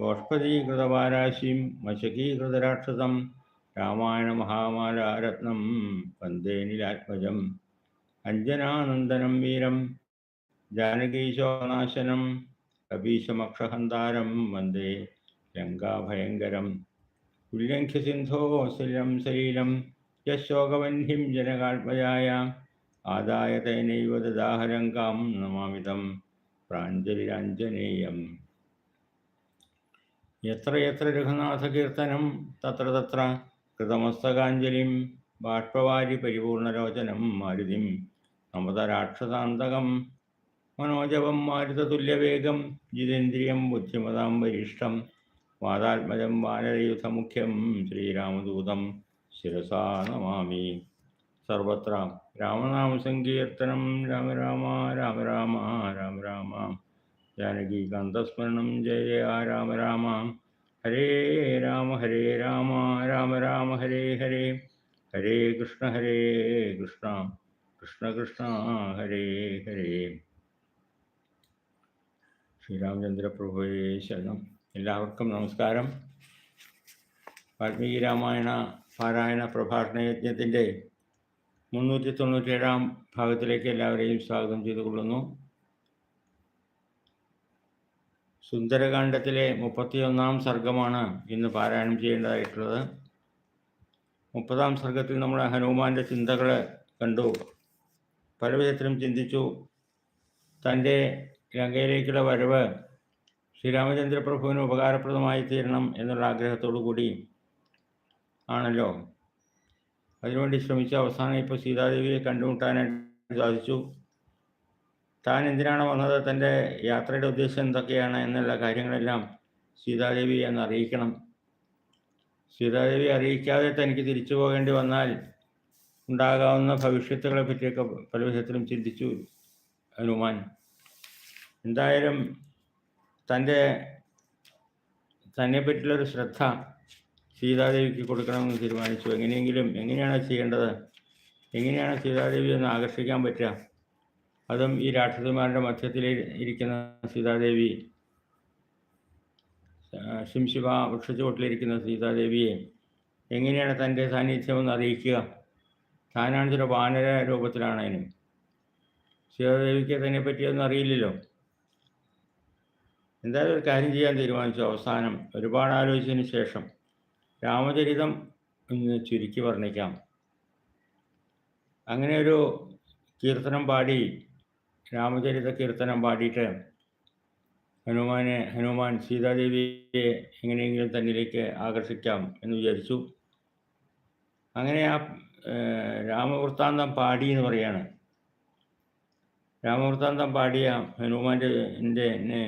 ഗോഷ്പദീകൃതവാരാശിം മശകീകൃതരാക്ഷസം രാമായണ മഹാമാലാരത്നം വന്ദേ നിലാത്മജം അഞ്ജനാനന്ദനം വീരം ജാനകീശോനാശനം കപീശമക്ഷഹന്താരം വന്ദേ ലങ്കാഭയങ്കരം ഉല്ലംഘ്യസിന്ധോ സലിലം സലീലം യശോകവന്ഹിം ജനകാത്മജായ ആദായ തൈനൈവ ദദാഹരങ്കാം നമാമിതം പ്രാഞ്ജലിരാഞ്ജനേയം. യത്ര യത്ര രഘുനാഥകീർത്തനം തത്ര തത്ര കൃതമസ്തകാഞ്ജലിം ബാഷ്പവാരി പരിപൂർണലോചനം മാരുതിം. നമത രാക്ഷസാന്തകം മനോജവം മാരുതതുല്യവേഗം ജിതേന്ദ്രിയം ബുദ്ധിമതാം വരിഷ്ഠം വാതാത്മജം വാനരയുധമുഖ്യം ശ്രീരാമദൂതം ശിരസാ നമാമി. സർവത്ര രാമനാമസങ്കീർത്തനം രാമ രാമ രാമ രാമ രാമ രാമ ജാനകീകാന്തസ്മരണം ജയ രാമ രാമ. ഹരേ രാമ ഹരേ രാമ രാമ രാമ ഹരേ ഹരേ. ഹരേ കൃഷ്ണ ഹരേ കൃഷ്ണ. കൃഷ്ണ കൃഷ്ണ ഹരേ ഹരേ. ശ്രീരാമചന്ദ്രപ്രഭുവേ ശരണം. എല്ലാവർക്കും നമസ്കാരം. വാൽമീകി രാമായണ പാരായണ പ്രഭാഷണ യജ്ഞത്തിന്റെ മുന്നൂറ്റി തൊണ്ണൂറ്റിയേഴാം ഭാഗത്തിലേക്ക് എല്ലാവരെയും സ്വാഗതം ചെയ്തുകൊള്ളുന്നു. സുന്ദരകാന്ഡത്തിലെ മുപ്പത്തിയൊന്നാം സർഗമാണ് ഇന്ന് പാരായണം ചെയ്യേണ്ടതായിട്ടുള്ളത്. മുപ്പതാം സർഗത്തിൽ നമ്മൾ ഹനുമാന്റെ ചിന്തകൾ കണ്ടു. പല വിധത്തിലും ചിന്തിച്ചു. തന്റെ ലങ്കയിലേക്കുള്ള വരവ് ശ്രീരാമചന്ദ്രപ്രഭുവിന് ഉപകാരപ്രദമായി തീരണം എന്നുള്ള ആഗ്രഹത്തോടു കൂടി ആണല്ലോ. അതിനുവേണ്ടി ശ്രമിച്ച അവസാനം ഇപ്പോൾ സീതാദേവിയെ കണ്ടുമുട്ടാനായിട്ട് സാധിച്ചു. താൻ എന്തിനാണ് വന്നത്? തന്റെ യാത്രയുടെ ഉദ്ദേശം എന്തൊക്കെയാണ്? എന്നുള്ള കാര്യങ്ങളെല്ലാം സീതാദേവി എന്ന് അറിയിക്കണം. സീതാദേവി അറിയിക്കാതെ തനിക്ക് തിരിച്ചു പോകേണ്ടി വന്നാൽ ഉണ്ടാകാവുന്ന ഭവിഷ്യത്തുകളെ പറ്റിയൊക്കെ പല വിധത്തിലും ചിന്തിച്ചു ഹനുമാൻ. എന്തായാലും തന്റെ തന്നെ പറ്റിയുള്ളൊരു ശ്രദ്ധ സീതാദേവിക്ക് കൊടുക്കണമെന്ന് തീരുമാനിച്ചു. എങ്ങനെയെങ്കിലും എങ്ങനെയാണ് ചെയ്യേണ്ടത്? എങ്ങനെയാണ് സീതാദേവി ഒന്ന് ആകർഷിക്കാൻ പറ്റുക? അതും ഈ രാക്ഷസന്മാരുടെ മധ്യത്തിൽ ഇരിക്കുന്ന സീതാദേവി ശിംശിവ വൃക്ഷച്ചുവട്ടിലിരിക്കുന്ന സീതാദേവിയെ എങ്ങനെയാണ് തന്റെ സാന്നിധ്യമെന്ന് അറിയിക്കുക? താനാണ് ചില വാനര രൂപത്തിലാണ് അതിനും സീതാദേവിക്ക് അതിനെ പറ്റിയൊന്നും അറിയില്ലല്ലോ. എന്തായാലും ഒരു കാര്യം ചെയ്യാൻ തീരുമാനിച്ചു. അവസാനം ഒരുപാട് ആലോചിച്ചതിന് ശേഷം രാമചരിതം ഒന്ന് ചുരുക്കി വർണിക്കാം. അങ്ങനെ ഒരു കീർത്തനം പാടി രാമചരിത കീർത്തനം പാടിയിട്ട് ഹനുമാനെ ഹനുമാൻ സീതാദേവിയെ എങ്ങനെയെങ്കിലും തന്നിലേക്ക് ആകർഷിക്കാം എന്ന് വിചാരിച്ചു. അങ്ങനെ ആ രാമവൃത്താന്തം പാടി എന്ന് പറയാണ്. രാമവൃത്താന്തം പാടിയ ഹനുമാന്റെ എന്നെ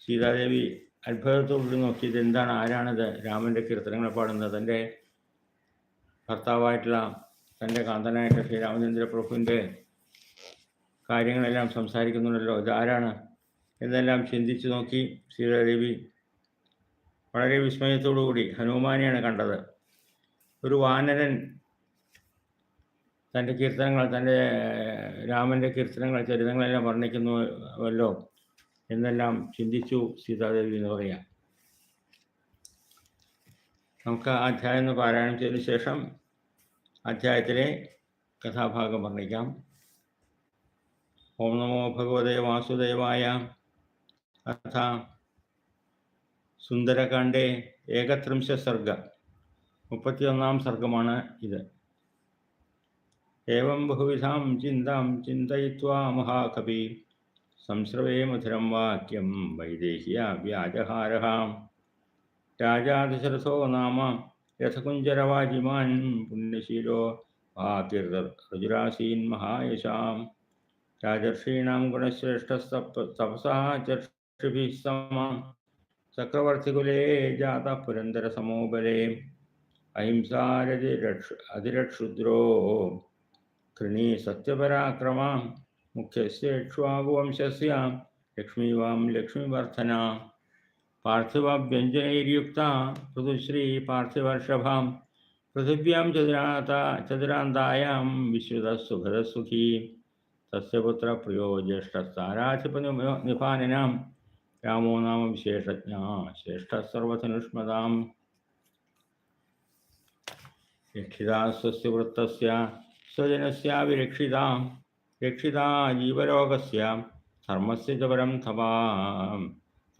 സീതാദേവി അത്ഭുതത്തോട് നോക്കിയത് എന്താണ് ആരാണിത് രാമന്റെ കീർത്തനങ്ങൾ പാടുന്നത് തന്റെ ഭർത്താവായിട്ടുള്ള തന്റെ കാന്തനായിട്ട് ശ്രീരാമചന്ദ്ര പ്രഭുവിന്റെ കാര്യങ്ങളെല്ലാം സംസാരിക്കുന്നുണ്ടല്ലോ. ഇതാരാണ്? എന്നെല്ലാം ചിന്തിച്ചു നോക്കി സീതാദേവി വളരെ വിസ്മയത്തോടുകൂടി ഹനുമാനെയാണ് കണ്ടത്. ഒരു വാനരൻ തന്റെ കീർത്തനങ്ങൾ തന്റെ രാമന്റെ കീർത്തനങ്ങൾ ചരിതങ്ങളെല്ലാം വർണിക്കുന്നുവല്ലോ എന്നെല്ലാം ചിന്തിച്ചു സീതാദേവി എന്ന് പറയാം. നമുക്ക് അധ്യായം പാരായണം ചെയ്തതിനു ശേഷം അധ്യായത്തിലെ കഥാഭാഗം വർണിക്കാം. ഓം നമോ ഭഗവതേ വാസുദേവായ. അഥ സുന്ദരകാണ്ഡേ ഏകത്രിംശ സർഗ മുപ്പത്തിയൊന്നാം സർഗമാണ് ഇത്. ഏവം ബഹുവിധാം ചിന്താം ചിന്തയിത്വാ മഹാകവി. സംശ്രവേ മധുരം വാക്യം വൈദേഹ്യ വ്യാജഹാര രാജാദശരഥോ നാമ രഥകുഞ്ചരവാജിമാൻ പുണ്യശീലോ. വാകീർത്തർജുരാസീൻ മഹായശാം. राजर्षीणां गुणश्रेष्ठस्तपसः चर्षिभिः समां चक्रवर्तिकुले जातः पुरन्दरसमो बले अहिंसारधिरक्षु अधिरक्षुद्रो। कृणी सत्यपराक्रमा। मुख्यस्य इक्ष्वाकुवंशस्य लक्ष्मीवां लक्ष्मीवर्धना। पार्थिवव्यञ्जनैर्युक्ता पृथुश्री पार्थिवर्षभां। पृथिव्यां चतुराता चतुरान्तायां विश्रुतः सुखदः सुखी। सस्यपुत्र प्रियो निफानिना रामो नाम विशेषज्ञः, श्रेष्ठः सर्वसनुष्मदां रक्षिता स्वजन सेक्षिता रक्षिता जीवलोकस्य धर्मस्य च परं थपां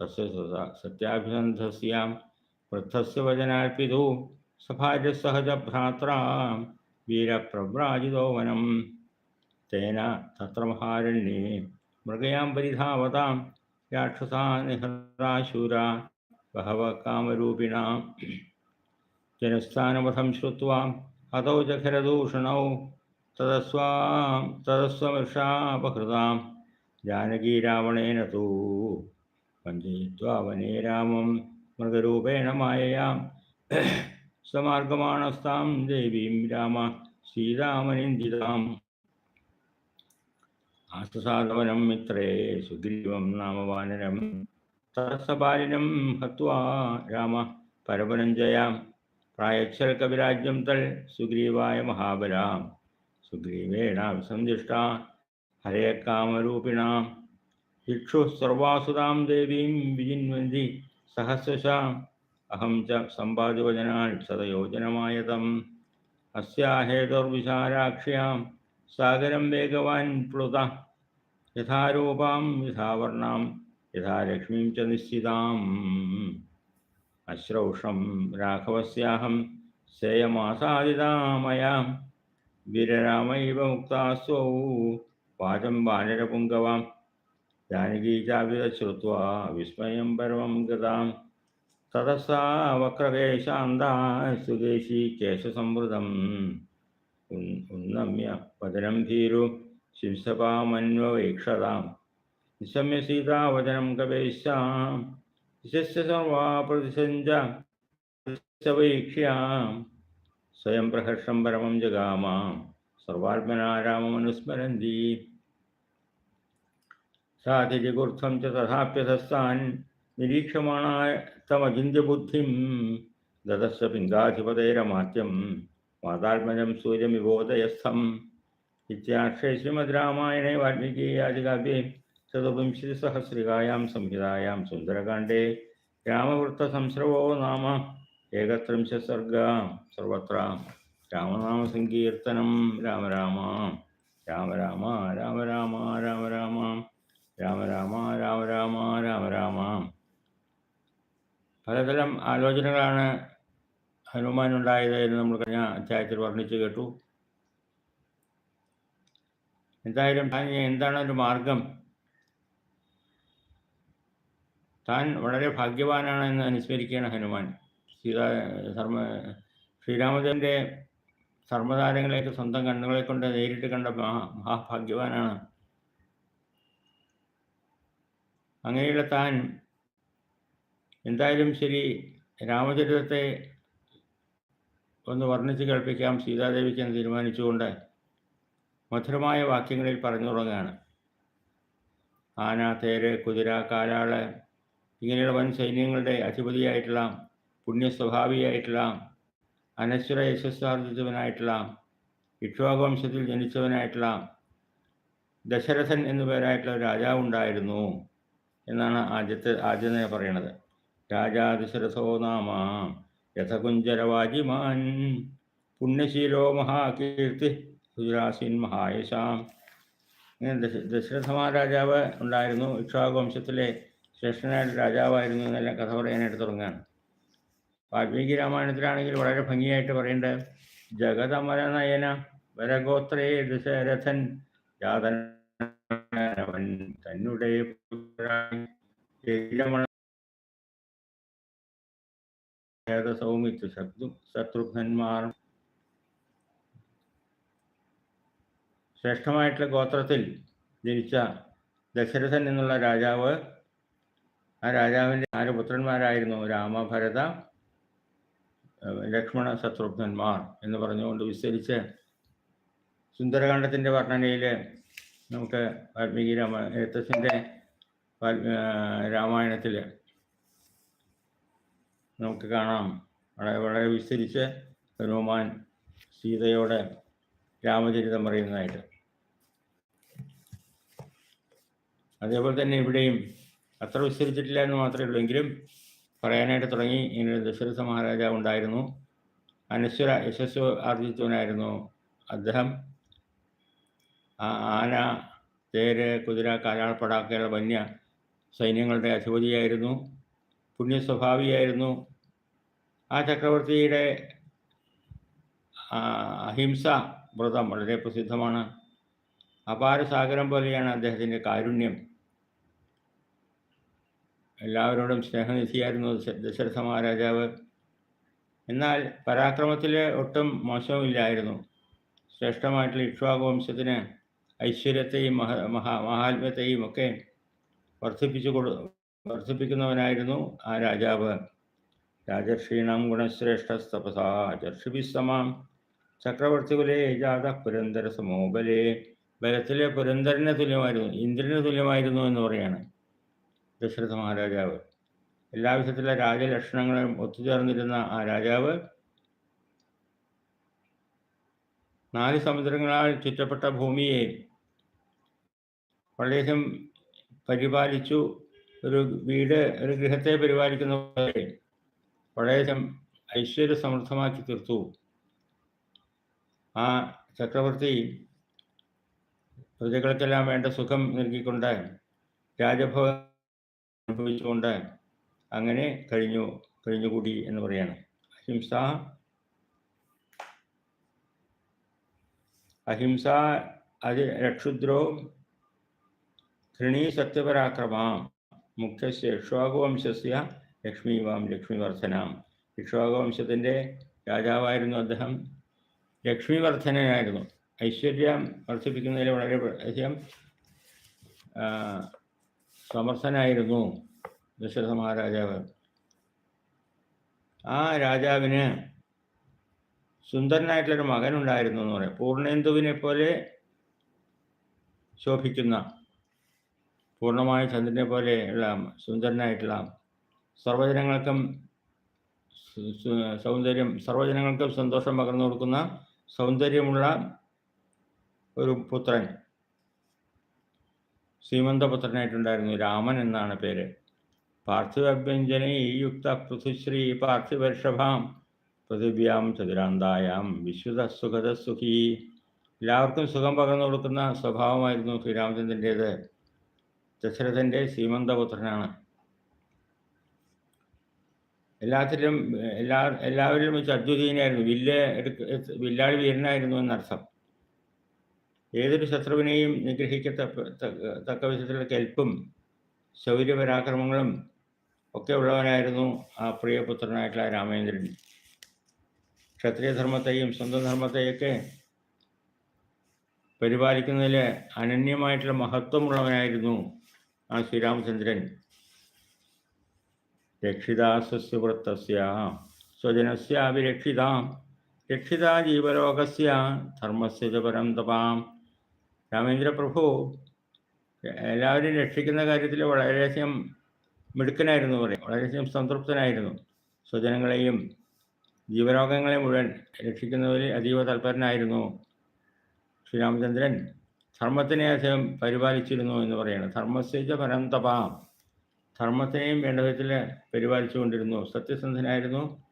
से सत्याभिसन्धस्य सफाज सहज भ्रात्र वीर वनम् തേന തത്ര മഹാരണ്യേ മൃഗയാം പരിധാവതാം രാക്ഷസാ നിഹതാശൂര ബഹവ കാമരൂപിണ ജനസ്ഥാനവധം ശ്രുത്വാ ഹതൗ ചഖരദൂഷണൗ തദസ്വാം തദസ്വമൃഷാപഹൃതാം ജാനകീ രാവണേന തൂ വഞ്ചയിത്വാ വനേ രാമം മൃഗരൂപേണ മായയാം സമാർഗമാണസ്താം ദേവീം രാമ സീതാമനിന്ദിതാം ആസ്തസാധവനം മിത്രേ സുഗ്രീവം നാമവാനരം തടസ്സപാലിനം ഹത്വാ രാമ പരപുരഞ്ജയാം പ്രായച്ഛൽ കവിരാജ്യം തൽ സുഗ്രീവായ മഹാബലാം. സുഗ്രീവേണാഭിസന്ധിഷ്ട ഹരേ കാമരൂപിണ. ഇക്ഷു സർവാസുതാം ദേവീം വിജിന്വന്തി സഹസ്രശാം. അഹം ച സമ്പാദ്യവചനാൽ സദയോജനമായതം. അസ്യാഹേതുർവിശാലാക്ഷ്യാം. സാഗരം വേഗവാൻ പ്ലുത. യഥാരൂപാം യഥാവർണാം യഥാലക്ഷ്മീം ച നിശ്ചിതാം. അശ്രൗഷം രാഘവസ്യാഹം സേയമാസാദിതാമയാ വീരരാമൈവ മുക്താസ്വൗ പാചം വാനരപുങ്കവാം. ജാനകീ ചാവിത ശ്രുത്വാ വിസ്മയം പരമം ഗതാം. തതസാ വക്രകേശാന്താ സുകേശി കേശസംവൃതം. ഉന്നമ്യ वदनं धीरु शिवसपामन्ववेक्षताम् निशम्य सीता वचनं कवेश्यां शिशस्य सर्वा स्वयं प्रहर्षं परम जगाम सर्वात्मना राममनुस्मरन्ती चथाप्यधस्ता निरीक्षण च तथाप्यधस्तान् निरीक्षमाणाय वातात्मज सूर्य विबोधयस्थम ശ്രീമദ് രാമായണേ വാൽമീകി ആദികാവ്യേ ചതുർവിംശതിസഹസ്രികായാം സംഹിതായാം സുന്ദരകാണ്ഡേ രാമവൃത്തസംസ്രവോ നാമ ഏകത്രിംശ സർഗ സർവത്ര രാമനാമസങ്കീർത്തനം രാമ രാമ രാമ രാമ രാമ രാമ രാമ രാമ രാമ രാമ രാമ രാമ രാമ രാമ പലതരം ആലോചനകളാണ് ഹനുമാനുണ്ടായത് എന്ന് നമ്മൾ കഴിഞ്ഞ അധ്യായത്തിൽ വർണിച്ചു കേട്ടു. എന്തായാലും താൻ എന്താണ് ഒരു മാർഗം? താൻ വളരെ ഭാഗ്യവാനാണ് എന്ന് അനുസ്മരിക്കുകയാണ് ഹനുമാൻ. സീതാ ധർമ്മ ധർമ്മതാരങ്ങളെയൊക്കെ സ്വന്തം കണ്ണുകളെ കൊണ്ട് നേരിട്ട് കണ്ട മഹാ മഹാഭാഗ്യവാനാണ്. അങ്ങനെയുള്ള താൻ എന്തായാലും ശരി രാമചരിതത്തെ ഒന്ന് വർണിച്ച് കേൾപ്പിക്കാം. സീതാദേവിക്ക് എന്ന് തീരുമാനിച്ചുകൊണ്ട് മധുരമായ വാക്യങ്ങളിൽ പറഞ്ഞു തുടങ്ങുകയാണ്. ആന തേര് കുതിര കാലാൾ ഇങ്ങനെയുള്ള വൻ സൈന്യങ്ങളുടെ അധിപതിയായിട്ടുള്ള പുണ്യസ്വഭാവിയായിട്ടുള്ള അനശ്വര യശസ്സാർജിച്ചവനായിട്ടുള്ള ഇക്ഷ്വാകവംശത്തിൽ ജനിച്ചവനായിട്ടുള്ള ദശരഥൻ എന്നു പേരായിട്ടുള്ള രാജാവ് ഉണ്ടായിരുന്നു എന്നാണ് ആദ്യത്തെ ആദ്യം തന്നെ പറയണത്. രാജാ ദശരഥോ നാമ രഥകുഞ്ചരവാജിമാൻ പുണ്യശീലോ മഹാകീർത്തി ഗുജറാസിൻ മഹായശാം. ഇങ്ങനെ ദശ ദശരഥ മഹാരാജാവ് ഉണ്ടായിരുന്നു. ഇക്ഷാവംശത്തിലെ ശ്രേഷ്ഠനായ രാജാവായിരുന്നു എന്നെല്ലാം കഥ പറയാനായിട്ട് തുടങ്ങുകയാണ്. വാൽമീകി രാമായണത്തിലാണെങ്കിൽ വളരെ ഭംഗിയായിട്ട് പറയേണ്ടത് ജഗതമര നയന വരഗോത്രേ ദശരഥൻ ജാതനവൻ തന്നെ ശത്രു ശത്രുഘ്നന്മാർ ശ്രേഷ്ഠമായിട്ടുള്ള ഗോത്രത്തിൽ ജനിച്ച ദശരഥൻ എന്നുള്ള രാജാവ് ആ രാജാവിന്റെ നാല് പുത്രന്മാരായിരുന്നു രാമ ഭരത ലക്ഷ്മണ ശത്രുഘ്നന്മാർ എന്ന് പറഞ്ഞുകൊണ്ട് വിസ്തരിച്ച് സുന്ദരകാന്ഡത്തിന്റെ വർണനയിൽ നമുക്ക് വാൽമീകി രാമ എഴുത്തച്ഛന്റെ രാമായണത്തിൽ നമുക്ക് കാണാം. വളരെ വളരെ വിസ്തരിച്ച് ഹനുമാൻ സീതയോടെ രാമചരിതം പറയുന്നതായിട്ട്. അതേപോലെ തന്നെ ഇവിടെയും അത്ര വിസ്തരിച്ചിട്ടില്ല എന്ന് മാത്രമേ ഉള്ളൂ. എങ്കിലും പറയാനായിട്ട് തുടങ്ങി. ഇങ്ങനെ ദശരഥ മഹാരാജാവ് ഉണ്ടായിരുന്നു. അനശ്വര യശസ്വ ആർജിച്ചവനായിരുന്നു അദ്ദേഹം. ആന തേര് കുതിര കാലാൾപ്പടാക്കയുള്ള വന്യ സൈന്യങ്ങളുടെ അധിപതിയായിരുന്നു. പുണ്യസ്വഭാവിയായിരുന്നു ആ ചക്രവർത്തിയുടെ അഹിംസ വ്രതം വളരെ പ്രസിദ്ധമാണ്. അപാര സാഗരം പോലെയാണ് അദ്ദേഹത്തിന്റെ കാരുണ്യം. എല്ലാവരോടും സ്നേഹനിധിയായിരുന്നു ദശ- ദശരഥ മഹാരാജാവ്. എന്നാൽ പരാക്രമത്തിൽ ഒട്ടും മോശമില്ലായിരുന്നു ശ്രേഷ്ഠമായിട്ടുള്ള ഇക്ഷ്വാകുവംശത്തിന് ഐശ്വര്യത്തെയും മഹ മഹാ മഹാത്മ്യത്തെയും ഒക്കെ വർദ്ധിപ്പിച്ചു കൊടു വർദ്ധിപ്പിക്കുന്നവനായിരുന്നു ആ രാജാവ്. രാജർഷീണം ഗുണശ്രേഷ്ഠ തപസാ ചർഷിഭിസ്തമാം ചക്രവർത്തികുലേ ജാത പുരന്തര സമോബലേ ബലത്തിലെ പുരന്തരന് തുല്യമായിരുന്നു ഇന്ദ്രന് തുല്യമായിരുന്നു എന്ന് പറയാണ്. ദശരഥ മഹാരാജാവ്. എല്ലാ വിധത്തിലെ രാജലക്ഷണങ്ങളും ഒത്തുചേർന്നിരുന്ന ആ രാജാവ് നാല് സമുദ്രങ്ങളാൽ ചുറ്റപ്പെട്ട ഭൂമിയെ വളരെയധികം പരിപാലിച്ചു. ഒരു വീട് ഒരു ഗൃഹത്തെ പരിപാലിക്കുന്ന പോലെ വളരെയധികം ഐശ്വര്യ സമൃദ്ധമാക്കി തീർത്തു. ആ ചക്രവർത്തി പ്രജകൾക്കെല്ലാം വേണ്ട സുഖം നൽകിക്കൊണ്ട് രാജഭവൻ അനുഭവിച്ചുകൊണ്ട് അങ്ങനെ കഴിഞ്ഞു കഴിഞ്ഞുകൂടി എന്ന് പറയാണ്. അഹിംസ അഹിംസ അത് രക്ഷുദ്രോ ധൃണീ സത്യപരാക്രമാം. മുഖ്യസ്യ ഇക്ഷ്വാകുവംശസ്യ ലക്ഷ്മീവാം ലക്ഷ്മിവർദ്ധനാം. ഇക്ഷ്വാകുവംശത്തിന്റെ രാജാവായിരുന്നു അദ്ദേഹം. ലക്ഷ്മിവർദ്ധനനായിരുന്നു ഐശ്വര്യം വർദ്ധിപ്പിക്കുന്നതിൽ വളരെ അധികം സമർത്ഥനായിരുന്നു ദശരഥ മഹാരാജാവ്. ആ രാജാവിന് സുന്ദരനായിട്ടുള്ളൊരു മകനുണ്ടായിരുന്നു എന്ന് പറയാം. പൂർണേന്ദുവിനെ പോലെ ശോഭിക്കുന്ന പൂർണമായ ചന്ദ്രനെ പോലെയുള്ള സുന്ദരനായിട്ടുള്ള സർവജനങ്ങൾക്കും സൗന്ദര്യം സർവജനങ്ങൾക്കും സന്തോഷം പകർന്നു കൊടുക്കുന്ന സൗന്ദര്യമുള്ള ഒരു പുത്രൻ. സീമന്തപുത്രനായിട്ടുണ്ടായിരുന്നു രാമൻ എന്നാണ് പേര്. പാർത്ഥിവഭ്യഞ്ജനെ യുക്ത പൃഥുശ്രീ പാർത്ഥിവർഷഭാം പൃഥിവ്യാം ചതുരാന്തായാം വിശ്വത സുഖത സുഖി എല്ലാവർക്കും സുഖം പകർന്നു കൊടുക്കുന്ന സ്വഭാവമായിരുന്നു ശ്രീരാമചന്ദ്രന്റേത്. ദശരഥന്റെ ശ്രീമന്തപുത്രനാണ് എല്ലാത്തിലും എല്ലാ എല്ലാവരിലും വെച്ച് അദ്വിതീയനായിരുന്നു. വില്ല് എടുക്ക വീരനായിരുന്നു എന്നർത്ഥം. ഏതൊരു ശത്രുവിനെയും നിഗ്രഹിക്കത്തക്ക തക്ക- വിധത്തിലുള്ള കെൽപ്പും ശൗര്യപരാക്രമങ്ങളും ഒക്കെ ഉള്ളവനായിരുന്നു ആ പ്രിയപുത്രനായിട്ടുള്ള രാമേന്ദ്രൻ. ക്ഷത്രിയധർമ്മത്തെയും സ്വന്തം ധർമ്മത്തെയൊക്കെ പരിപാലിക്കുന്നതിൽ അനന്യമായിട്ടുള്ള മഹത്വമുള്ളവനായിരുന്നു ആ ശ്രീരാമചന്ദ്രൻ. രക്ഷിതാസ്യ വൃത്തസ്യ സ്വജനസ്യാഭിരക്ഷിതാം. രക്ഷിതാ ജീവലോകസ്യ ധർമ്മസ്യ ച പരം തപാം. രാമേന്ദ്ര പ്രഭു എല്ലാവരെയും രക്ഷിക്കുന്ന കാര്യത്തിൽ വളരെയധികം മിടുക്കനായിരുന്നു പറയും വളരെയധികം സംതൃപ്തനായിരുന്നു. സ്വജനങ്ങളെയും ജീവരോഗങ്ങളെ മുഴുവൻ രക്ഷിക്കുന്നതിൽ അതീവ തൽപരനായിരുന്നു ശ്രീരാമചന്ദ്രൻ. ധർമ്മത്തിനെ അദ്ദേഹം പരിപാലിച്ചിരുന്നു എന്ന് പറയുന്നത് ധർമ്മസ്യജ പരന്തപാം. ധർമ്മത്തിനെയും വേണ്ട വിധത്തിൽ പരിപാലിച്ചുകൊണ്ടിരുന്നു. സത്യസന്ധനായിരുന്നു.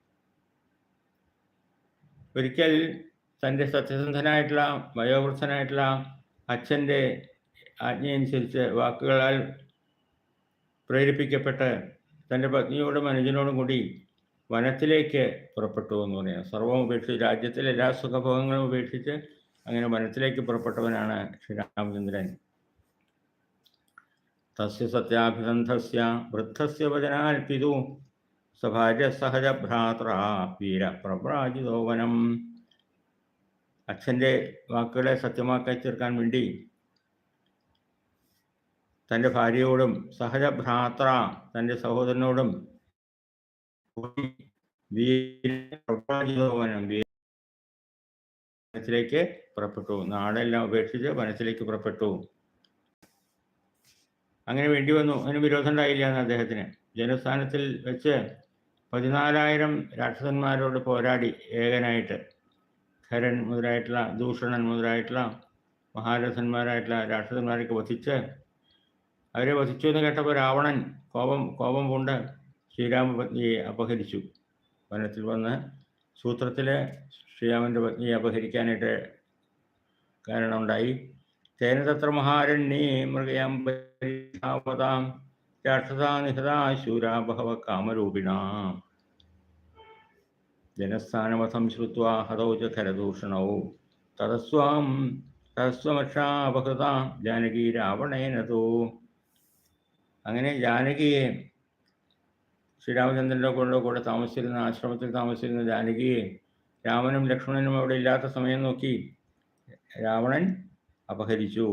ഒരിക്കൽ തന്റെ സത്യസന്ധനായിട്ടുള്ള വയോവൃദ്ധനായിട്ടുള്ള അച്ഛന്റെ ആജ്ഞയനുസരിച്ച് വാക്കുകളാൽ പ്രേരിപ്പിക്കപ്പെട്ട് തന്റെ പത്നിയോടും അനുജനോടും കൂടി വനത്തിലേക്ക് പുറപ്പെട്ടു എന്ന് പറയാം സർവം ഉപേക്ഷിച്ച് രാജ്യത്തിലെ എല്ലാ സുഖഭോഗങ്ങളും ഉപേക്ഷിച്ച് അങ്ങനെ വനത്തിലേക്ക് പുറപ്പെട്ടവനാണ് ശ്രീരാമചന്ദ്രൻ. തസ്യ സത്യാഭിസന്ധസ്യ വൃദ്ധസ്യ വചനാൽ പിതു സ്വഭാര്യ സഹജ ഭ്രാത്ര വീര പ്രഭ്രാജിതോ വനം. അച്ഛന്റെ വാക്കുകളെ സത്യമാക്കി തീർക്കാൻ വേണ്ടി തന്റെ ഭാര്യയോടും സഹജ ഭ്രാത്ര തന്റെ സഹോദരനോടും വനത്തിലേക്ക് പുറപ്പെട്ടു. നാടെല്ലാം ഉപേക്ഷിച്ച് വനത്തിലേക്ക് പുറപ്പെട്ടു. അങ്ങനെ വേണ്ടി വന്നു. അതിന് വിരോധം ഉണ്ടായില്ല എന്ന് അദ്ദേഹത്തിന്. ജനസ്ഥാനത്തിൽ വെച്ച് പതിനാലായിരം രാക്ഷസന്മാരോട് പോരാടി ഏകനായിട്ട്. ഖരൻ മുതലായിട്ടുള്ള ദൂഷണൻ മുതലായിട്ടുള്ള മഹാരഥന്മാരായിട്ടുള്ള രാക്ഷസന്മാരൊക്കെ വധിച്ച് അവരെ വധിച്ചു എന്ന് കേട്ടപ്പോൾ രാവണൻ കോപം കോപം കൊണ്ട് ശ്രീരാമപത്നിയെ അപഹരിച്ചു. വനത്തിൽ വന്ന് സൂത്രത്തിലെ ശ്രീരാമന്റെ പത്നിയെ അപഹരിക്കാനായിട്ട് കാരണമുണ്ടായി. തേന തത്ര മഹാരണ്യേ മൃഗയാം പരിധാവതാം രാക്ഷസാ നിഹതാ ശൂരാ കാമരൂപിണാം. ജനസ്ഥാനമഥം ശ്രുവ ഹതൗ ച ഖരദൂഷണൗ തതസ്വാം തതസ്വമക്ഷാപഹൃത ജാനകി രാവണേനതോ അങ്ങനെ ജാനകിയെ ശ്രീരാമചന്ദ്രന്റെ കൂടെ കൂടെ താമസിച്ചിരുന്ന ആശ്രമത്തിൽ താമസിച്ചിരുന്ന ജാനകിയെ രാമനും ലക്ഷ്മണനും അവിടെ ഇല്ലാത്ത സമയം നോക്കി രാവണൻ അപഹരിച്ചു.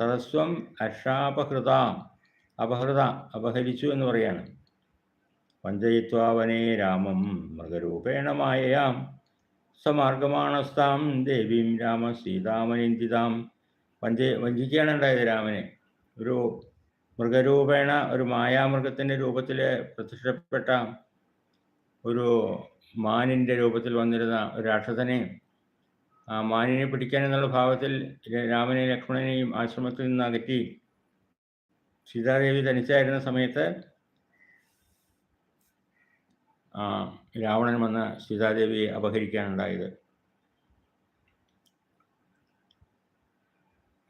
തതസ്വം അക്ഷാപഹൃത അപഹൃത അപഹരിച്ചു എന്ന് പറയാണ്. വഞ്ചയിത്വാവനേ രാമം മൃഗരൂപേണ മായയാം. സമാർഗമാണസ്താം ദേവീം രാമ സീതാമനിന്ദിതാം വഞ്ച വഞ്ചിക്കുകയാണ് ഉണ്ടായത് രാമനെ. ഒരു മൃഗരൂപേണ ഒരു മായാമൃഗത്തിന്റെ രൂപത്തിൽ പ്രത്യക്ഷപ്പെട്ട ഒരു മാനിന്റെ രൂപത്തിൽ വന്നിരുന്ന ഒരു രാക്ഷസനെ ആ മാനിനെ പിടിക്കാൻ എന്നുള്ള ഭാവത്തിൽ രാമനെയും ലക്ഷ്മണനെയും ആശ്രമത്തിൽ നിന്ന് അകറ്റി സീതാദേവി തനിച്ചായിരുന്ന സമയത്ത് രാവണൻ വന്ന് സീതാദേവിയെ അപഹരിക്കാനുണ്ടായത്.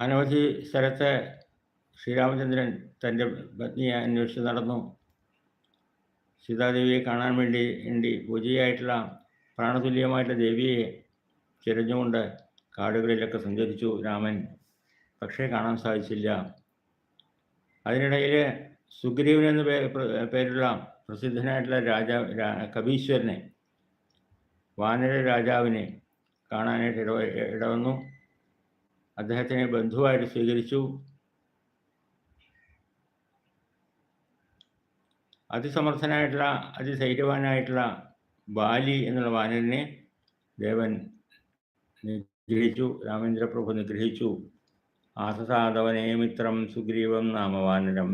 അനവധി സ്ഥലത്ത് ശ്രീരാമചന്ദ്രൻ തന്റെ പത്നിയെ അന്വേഷിച്ച് നടന്നു. സീതാദേവിയെ കാണാൻ വേണ്ടി വേണ്ടി പൂജയായിട്ടുള്ള പ്രാണതുല്യമായിട്ടുള്ള ദേവിയെ തിരഞ്ഞുകൊണ്ട് കാടുകളിലൊക്കെ സഞ്ചരിച്ചു രാമൻ. പക്ഷേ കാണാൻ സാധിച്ചില്ല. അതിനിടയിൽ സുഗ്രീവൻ എന്ന പേരുള്ള പ്രസിദ്ധനായിട്ടുള്ള രാജാവ് കവീശ്വരനെ വാനര രാജാവിനെ കാണാനായിട്ട് ഇട ഇടവന്നു. അദ്ദേഹത്തിനെ ബന്ധുവായിട്ട് സ്വീകരിച്ചു. അതിസമർത്ഥനായിട്ടുള്ള അതിധൈര്യവാനായിട്ടുള്ള ബാലി എന്നുള്ള വാനരനെ ദേവൻ നിഗ്രഹിച്ചു രാമേന്ദ്രപ്രഭു നിഗ്രഹിച്ചു. ആസസാധവനേ മിത്രം സുഗ്രീവം നാമവാനരം.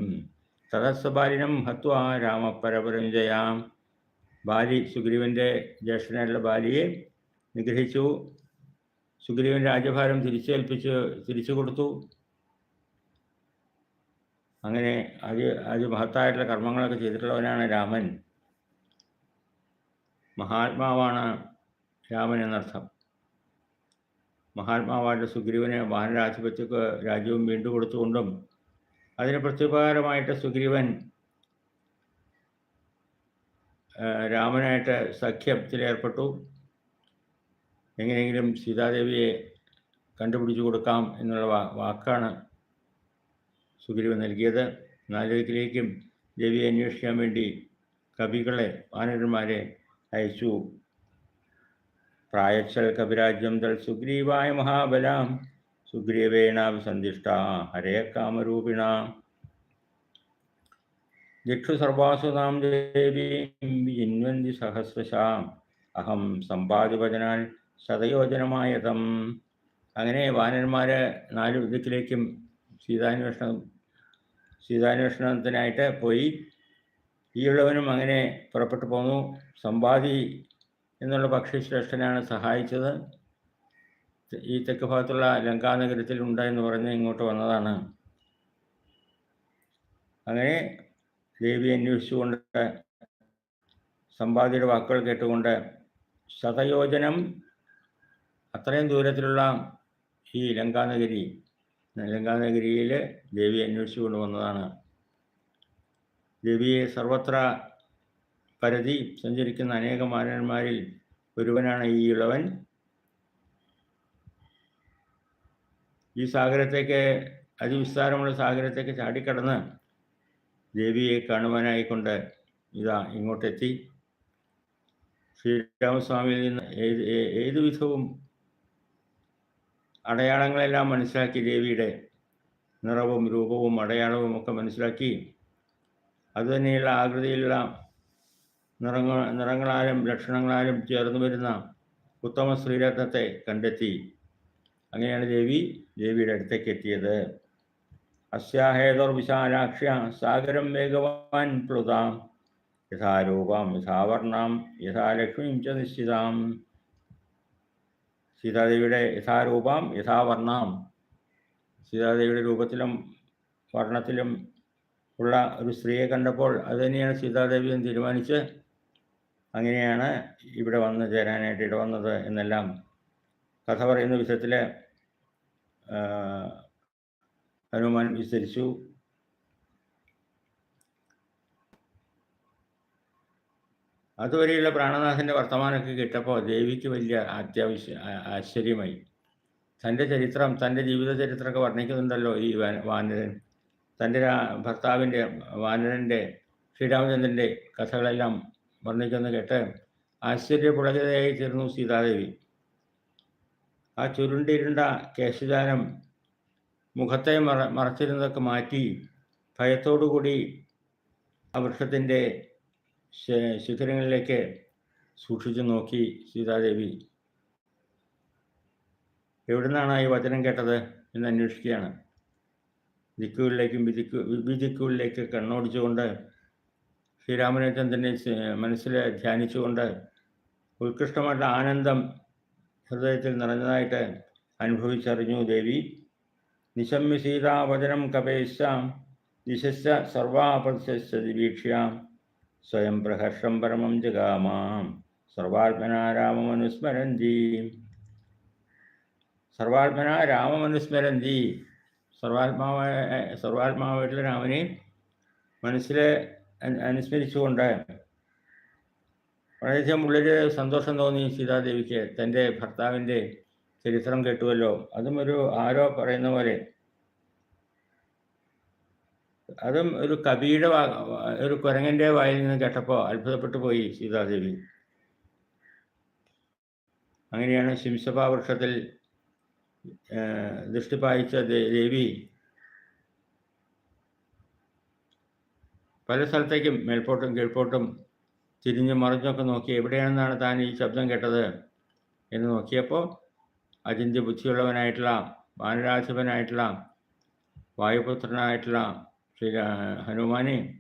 തതസ്വബാലിനം ഹത്വ രാമപരപരഞ്ജയാം. ബാലി സുഗ്രീവന്റെ ജ്യേഷ്ഠനായിട്ടുള്ള ബാലിയെ നിഗ്രഹിച്ചു. സുഗ്രീവൻ രാജഭാരം തിരിച്ചേൽപ്പിച്ച് തിരിച്ചു കൊടുത്തു. അങ്ങനെ അത് അത് മഹത്തായിട്ടുള്ള കർമ്മങ്ങളൊക്കെ ചെയ്തിട്ടുള്ളവനാണ് രാമൻ. മഹാത്മാവാണ് രാമൻ എന്നർത്ഥം. മഹാത്മാവായിട്ട് സുഗ്രീവന് വാനരാധിപത്യക്ക് രാജ്യവും വീണ്ടും കൊടുത്തുകൊണ്ടും അതിന് പ്രത്യുപകാരമായിട്ട് സുഗ്രീവൻ രാമനായിട്ട് സഖ്യത്തിലേർപ്പെട്ടു എങ്ങനെയെങ്കിലും സീതാദേവിയെ കണ്ടുപിടിച്ചു കൊടുക്കാം എന്നുള്ള വാക്കാണ് സുഗ്രീവൻ നൽകിയത്. നാലുദിക്കിലേക്കും ദേവിയെ അന്വേഷിക്കാൻ വേണ്ടി കവികളെ വാനരന്മാരെ അയച്ചു. പ്രായച്ചൽ കവിരാജ്യം തൽ സുഗ്രീവായ മഹാബലാം. സുഗ്രീവേണാഭിസന്ധിഷ്ട ഹരേ കാമരൂപിണ. ദിക്ഷു സർവാസുതാം ദേവീം വിജിന്വന്തി സഹസ്രശാം. അഹം സമ്പാദിവചനാൽ ശതയോജനമായതം. അങ്ങനെ വാനന്മാരെ നാല് വിധത്തിലേക്കും സീതാന്വേഷണം സീതാന്വേഷണത്തിനായിട്ട് പോയി. ഈയുള്ളവനും അങ്ങനെ പുറപ്പെട്ടു പോന്നു. സമ്പാദി എന്നുള്ള പക്ഷിശ്രേഷ്ഠനാണ് സഹായിച്ചത്. ഈ തെക്ക് ഭാഗത്തുള്ള ലങ്കാനഗരത്തിൽ ഉണ്ടായെന്ന് പറഞ്ഞ് ഇങ്ങോട്ട് വന്നതാണ്. അങ്ങനെ ദേവി അന്വേഷിച്ചുകൊണ്ട് സമ്പാദിയുടെ വാക്കുകൾ കേട്ടുകൊണ്ട് ശതയോജനം അത്രയും ദൂരത്തിലുള്ള ഈ ലങ്കാനഗരി ലങ്കാനഗരിയിൽ ദേവി അന്വേഷിച്ചു കൊണ്ടുവന്നതാണ് ദേവിയെ സർവത്ര പരതി സഞ്ചരിക്കുന്ന അനേകം മാനന്മാരിൽ ഒരുവനാണ് ഈ ഇളവൻ. ഈ സാഗരത്തേക്ക് അതിവിസ്താരമുള്ള സാഗരത്തേക്ക് ചാടിക്കടന്ന് ദേവിയെ കാണുവാനായിക്കൊണ്ട് ഇതാ ഇങ്ങോട്ടെത്തി. ശ്രീരാമസ്വാമിയിൽ നിന്ന് ഏത് ഏത് വിധവും അടയാളങ്ങളെല്ലാം മനസ്സിലാക്കി ദേവിയുടെ നിറവും രൂപവും അടയാളവും ഒക്കെ മനസ്സിലാക്കി. അതുതന്നെയുള്ള ആകൃതിയിലുള്ള നിറങ്ങൾ നിറങ്ങളാലും ലക്ഷണങ്ങളാലും ചേർന്ന് വരുന്ന ഉത്തമ ശ്രീരത്നത്തെ കണ്ടെത്തി. അങ്ങനെയാണ് ദേവി ദേവിയുടെ അടുത്തേക്ക് എത്തിയത്. അസ്യാഹേതർ വിശാലാക്ഷ്യ സാഗരം വേഗവാൻ പ്ലുതാം. യഥാരൂപാം യഥാവർണാം യഥാലക്ഷ്മീം ച നിശ്ചിതാം. സീതാദേവിയുടെ യഥാരൂപാം യഥാവർണാം സീതാദേവിയുടെ രൂപത്തിലും വർണത്തിലും ഉള്ള ഒരു സ്ത്രീയെ കണ്ടപ്പോൾ അത് തന്നെയാണ് സീതാദേവി എന്ന് തീരുമാനിച്ച് അങ്ങനെയാണ് ഇവിടെ വന്ന് ചേരാനായിട്ട് ഇടവന്നത് എന്നെല്ലാം കഥ പറയുന്ന വിധത്തിൽ ഹനുമാൻ വിസ്തരിച്ചു. അതുവരെയുള്ള പ്രാണനാഥന്റെ വർത്തമാനമൊക്കെ കേട്ടപ്പോൾ ദേവിക്ക് വലിയ അത്യാവശ്യ ആശ്ചര്യമായി. തന്റെ ചരിത്രം തന്റെ ജീവിത ചരിത്രമൊക്കെ വർണിക്കുന്നുണ്ടല്ലോ ഈ വാനരൻ. തന്റെ ഭർത്താവിന്റെ വാനരന്റെ ശ്രീരാമചന്ദ്രന്റെ കഥകളെല്ലാം വർണിക്കുന്നു കേട്ട് ആശ്ചര്യപുളകിതയായി തീർന്നു സീതാദേവി. ആ ചുരുണ്ടിരുണ്ട കേശജാലം മുഖത്തെ മറ മറച്ചിരുന്നതൊക്കെ മാറ്റി ഭയത്തോടുകൂടി ആ വൃക്ഷത്തിന്റെ ശിഖരങ്ങളിലേക്ക് സൂക്ഷിച്ചു നോക്കി സീതാദേവി. എവിടുന്നാണ് ഈ വചനം കേട്ടത് എന്ന് അന്വേഷിക്കുകയാണ്. ദിക്കുകളിലേക്കും വിദിക്കു വിദിക്കുകളിലേക്ക് കണ്ണോടിച്ചുകൊണ്ട് ശ്രീരാമചന്ദ്രനെ മനസ്സിൽ ധ്യാനിച്ചുകൊണ്ട് ഉത്കൃഷ്ടമായിട്ടുള്ള ആനന്ദം ഹൃദയത്തിൽ നിറഞ്ഞതായിട്ട് അനുഭവിച്ചറിഞ്ഞു ദേവി. നിശമ്യ സീതാവചനം കപേശാം നിശസ്യ സർവാപർശ്ച വീക്ഷ്യാം സ്വയം പ്രഹർഷം പരമം ജഗാമാം. സർവാത്മനാ രാമമനുസ്മരന്തി സർവാത്മനാ രാമമനുസ്മരന്തി സർവാത്മാവായ സർവാത്മാവായിട്ടുള്ള രാമനെ മനസ്സിലെ അനുസ്മരിച്ചുകൊണ്ട് വളരെയധികം ഉള്ളിൽ സന്തോഷം തോന്നി സീതാദേവിക്ക്. തന്റെ ഭർത്താവിന്റെ ചരിത്രം കേട്ടുവല്ലോ. അതും ഒരു ആരോ പറയുന്ന പോലെ. അതും ഒരു കവിയുടെ ഒരു കുരങ്ങന്റെ വായിൽ നിന്ന് കേട്ടപ്പോൾ അത്ഭുതപ്പെട്ടു പോയി സീതാദേവി. അങ്ങനെയാണ് ശിംസഭാ വൃക്ഷത്തിൽ ദൃഷ്ടി പായിച്ച ദേവി പല സ്ഥലത്തേക്കും മേൽപോട്ടും കീഴ്പോട്ടും തിരിഞ്ഞും മറിഞ്ഞൊക്കെ നോക്കി എവിടെയാണെന്നാണ് താൻ ഈ ശബ്ദം കേട്ടത് എന്ന് നോക്കിയപ്പോൾ അചിന്ത്യ ബുദ്ധിയുള്ളവനായിട്ടുള്ള വാനരാധിപനായിട്ടുള്ള വായുപുത്രനായിട്ടുള്ള ശ്രീ ഹനുമാനെ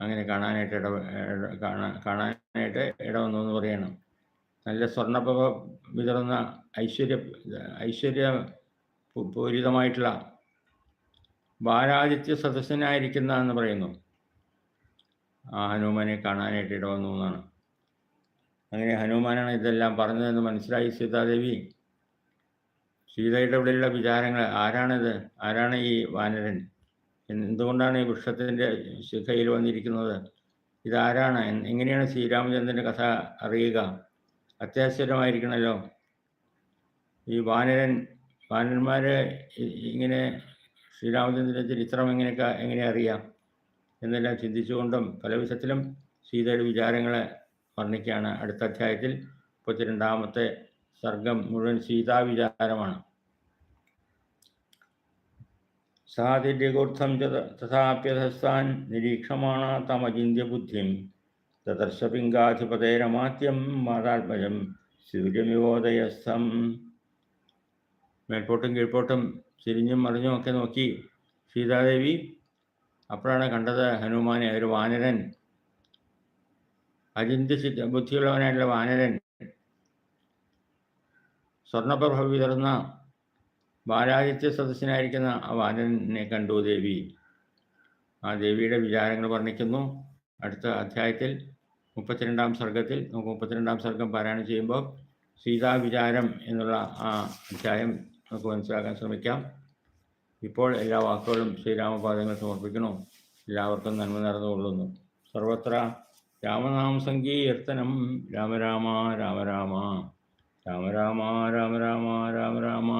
അങ്ങനെ കാണാനായിട്ട് ഇട ഇട- കാണാനായിട്ട് ഇടവന്നു എന്ന് പറയണം. നല്ല സ്വർണപ്പവ വിതറുന്ന ഐശ്വര്യ ഐശ്വര്യ പൂരിതമായിട്ടുള്ള ബാലാദിത്യ സദസ്സനായിരിക്കുന്ന എന്ന് പറയുന്നു. ആ ഹനുമാനെ കാണാനായിട്ട് ഇട വന്നു എന്നാണ്. അങ്ങനെ ഹനുമാനാണ് ഇതെല്ലാം പറഞ്ഞതെന്ന് മനസ്സിലായി സീതാദേവി. സീതയുടെ ഉള്ളിലുള്ള വിചാരങ്ങൾ ആരാണിത്? ആരാണ് ഈ വാനരൻ? എന്തുകൊണ്ടാണ് ഈ വൃക്ഷത്തിന്റെ ശിഖയിൽ വന്നിരിക്കുന്നത്? ഇതാരാണ്? എങ്ങനെയാണ് ശ്രീരാമചന്ദ്രന്റെ കഥ അറിയുക? അത്യാശ്ചര്യമായിരിക്കണമല്ലോ ഈ വാനരൻ വാനന്മാരെ ഇങ്ങനെ ശ്രീരാമചന്ദ്രന്റെ ചരിത്രം എങ്ങനെയൊക്കെ എങ്ങനെ അറിയാം? എന്നെല്ലാം ചിന്തിച്ചുകൊണ്ടും പല വിധത്തിലും സീതയുടെ വിചാരങ്ങളെ വർണിക്കുകയാണ് അടുത്ത അധ്യായത്തിൽ. മുപ്പത്തിരണ്ടാമത്തെ സർഗം മുഴുവൻ സീതാ വിചാരമാണ് സാതിര്യഗൂർത്ഥം തഥാപ്യധസ്താൻ നിരീക്ഷമാണ തമചിന്യ ബുദ്ധിം തദർശ പിങ്കാധിപതേരമാത്യം മാതാത്മജം സൂര്യമിവോദയസ്ഥം മേൽപോട്ടും കീഴ്പോട്ടും തിരിഞ്ഞും മറിഞ്ഞും ഒക്കെ നോക്കി സീതാദേവി അപ്പോഴാണ് കണ്ടത് ഹനുമാനെ ഒരു വാനരൻ. അചിന്ത്യ സിദ്ധ ബുദ്ധിയുള്ളവനായിട്ടുള്ള വാനരൻ. സ്വർണപ്രഭ വിതർന്ന ബാലാദിത്യ സദസ്യനായിരിക്കുന്ന ആ വാനരനെ കണ്ടു ദേവി. ആ ദേവിയുടെ വിചാരങ്ങൾ വർണിക്കുന്നു. അടുത്ത അധ്യായത്തിൽ മുപ്പത്തിരണ്ടാം സർഗത്തിൽ നമുക്ക് മുപ്പത്തിരണ്ടാം സർഗം പാരായണം ചെയ്യുമ്പോൾ സീതാ വിചാരം എന്നുള്ള ആ അധ്യായം നമുക്ക് മനസ്സിലാക്കാൻ ശ്രമിക്കാം. ഇപ്പോൾ എല്ലാ വാക്കുകളും ശ്രീരാമപാദങ്ങൾ സമർപ്പിക്കുന്നു. എല്ലാവർക്കും നന്മ നടന്നുകൊള്ളുന്നു സർവത്ര രാമനാമ സങ്കീർത്തനം രാമരാമ രാമരാമ. രാമരാമ രാമരാമ രാമ